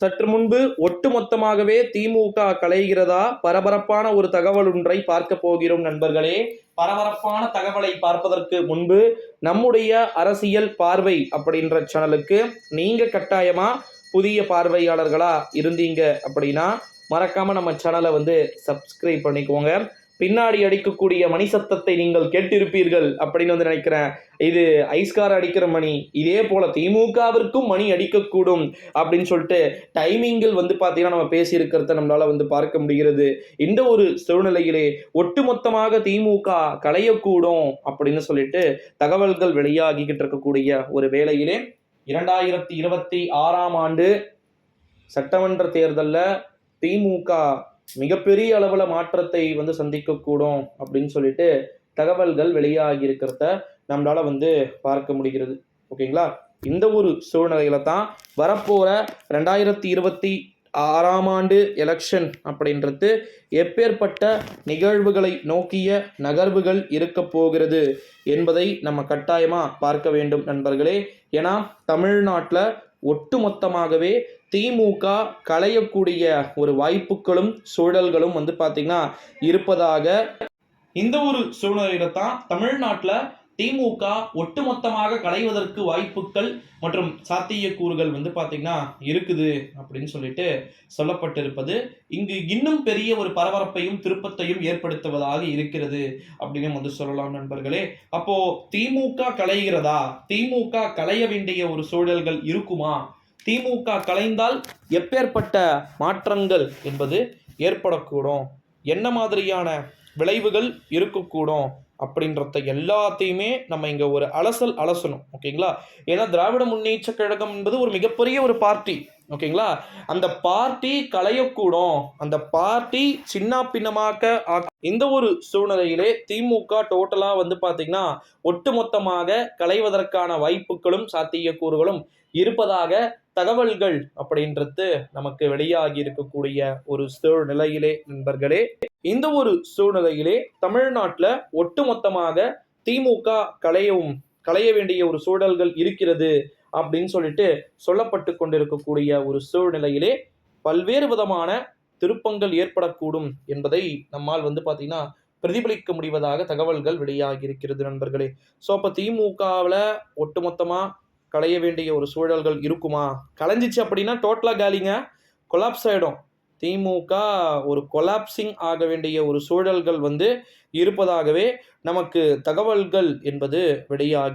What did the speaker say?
சற்று முன்பு ஒட்டுமொத்தமாகவே திமுக கலைகிறதா பரபரப்பான ஒரு தகவல் ஒன்றை பார்க்க போகிறோம் நண்பர்களே. பரபரப்பான தகவலை பார்ப்பதற்கு முன்பு நம்முடைய அரசியல் பார்வை அப்படின்ற சேனலுக்கு நீங்க கட்டாயமா புதிய பார்வையாளர்களா இருந்தீங்க அப்படின்னா மறக்காம நம்ம சேனலை வந்து சப்ஸ்கிரைப் பண்ணிக்கோங்க. பின்னாடி அடிக்கக்கூடிய மணி சத்தத்தை நீங்கள் கேட்டிருப்பீர்கள் அப்படின்னு வந்து நினைக்கிறேன். இது ஐஸ்கார் அடிக்கிற மணி இதே போல திமுகவிற்கும் மணி அடிக்கக்கூடும் அப்படின்னு சொல்லிட்டு டைமிங்கில் வந்து பார்த்தீங்கன்னா நம்ம பேசியிருக்கிறத நம்மளால வந்து பார்க்க முடிகிறது. இந்த ஒரு சூழ்நிலையிலே ஒட்டுமொத்தமாக திமுக களையக்கூடும் அப்படின்னு சொல்லிட்டு தகவல்கள் வெளியாகிக்கிட்டு இருக்கக்கூடிய ஒரு வேளையிலே இரண்டாயிரத்தி இருபத்தி ஆறாம் ஆண்டு சட்டமன்ற தேர்தலில் திமுக மிகப்பெரிய அளவில் மாற்றத்தை வந்து சந்திக்கக்கூடும் அப்படின்னு சொல்லிட்டு தகவல்கள் வெளியாகி இருக்கிறத நம்மளால் வந்து பார்க்க முடிகிறது. ஓகேங்களா? இந்த ஒரு சூழ்நிலையில தான் வரப்போகிற ரெண்டாயிரத்தி இருபத்தி ஆறாம் ஆண்டு எலெக்ஷன் அப்படின்றது எப்பேற்பட்ட நிகழ்வுகளை நோக்கிய நகர்வுகள் இருக்க போகிறது என்பதை நம்ம கட்டாயமாக பார்க்க வேண்டும் நண்பர்களே. ஏன்னா தமிழ்நாட்டில் ஒட்டுமொத்தமாகவே திமுக களையக்கூடிய ஒரு வாய்ப்புகளும் சூழல்களும் வந்து பார்த்திங்கன்னா இருப்பதாக இந்த ஒரு சூழ்நிலையில தான் தமிழ்நாட்டில் திமுக ஒட்டுமொத்தமாக களைவதற்கு வாய்ப்புகள் மற்றும் சாத்தியக்கூறுகள் வந்து பார்த்திங்கன்னா இருக்குது அப்படின்னு சொல்லிட்டு சொல்லப்பட்டிருப்பது. இங்கு இன்னும் பெரிய ஒரு பரபரப்பையும் திருப்பத்தையும் ஏற்படுத்துவதாக இருக்கிறது அப்படின்னு வந்து சொல்லலாம் நண்பர்களே. அப்போ திமுக களைகிறதா திமுக களைய வேண்டிய ஒரு சூழல்கள் இருக்குமா? திமுக கலைந்தால் எப்பேற்பட்ட மாற்றங்கள் என்பது ஏற்படக்கூடும். என்ன மாதிரியான விளைவுகள் இருக்கக்கூடும்? அப்படின்றத எல்லாத்தையுமே நம்ம இங்கே ஒரு அலசல் அலசணும் ஓகேங்களா ஏன்னா திராவிட முன்னேற்ற கழகம் என்பது ஒரு மிகப்பெரிய ஒரு பார்ட்டி ஓகேங்களா அந்த பார்ட்டி களையக்கூடும் அந்த பார்ட்டி சின்ன பின்னமாக்க இந்த ஒரு சூழ்நிலையிலே திமுக டோட்டலாக வந்து பார்த்தீங்கன்னா ஒட்டுமொத்தமாக களைவதற்கான வாய்ப்புகளும் சாத்தியக்கூறுகளும் இருப்பதாக தகவல்கள் அப்படின்றது நமக்கு வெளியாகி இருக்கக்கூடிய ஒரு சூழ்நிலையிலே நண்பர்களே. இந்த ஒரு சூழ்நிலையிலே தமிழ்நாட்டில் ஒட்டுமொத்தமாக திமுக களையவும் களைய வேண்டிய ஒரு சூழல்கள் இருக்கிறது அப்படின்னு சொல்லிட்டு சொல்லப்பட்டு கொண்டிருக்கக்கூடிய ஒரு சூழ்நிலையிலே பல்வேறு விதமான திருப்பங்கள் ஏற்படக்கூடும் என்பதை நம்மால் வந்து பார்த்தீங்கன்னா பிரதிபலிக்க முடிவதாக தகவல்கள் வெளியாகி இருக்கிறது நண்பர்களே. ஸோ அப்போ திமுகவில் ஒட்டுமொத்தமாக களைய வேண்டிய ஒரு சூழல்கள் இருக்குமா? களைஞ்சிச்சு அப்படின்னா டோட்டலாக காலிங்க. கொலாப்ஸ் ஆகிடும் திமுக ஒரு கொலாப்சிங் ஆக வேண்டிய ஒரு சூழல்கள் வந்து இருப்பதாகவே நமக்கு தகவல்கள் என்பது வெளியாகி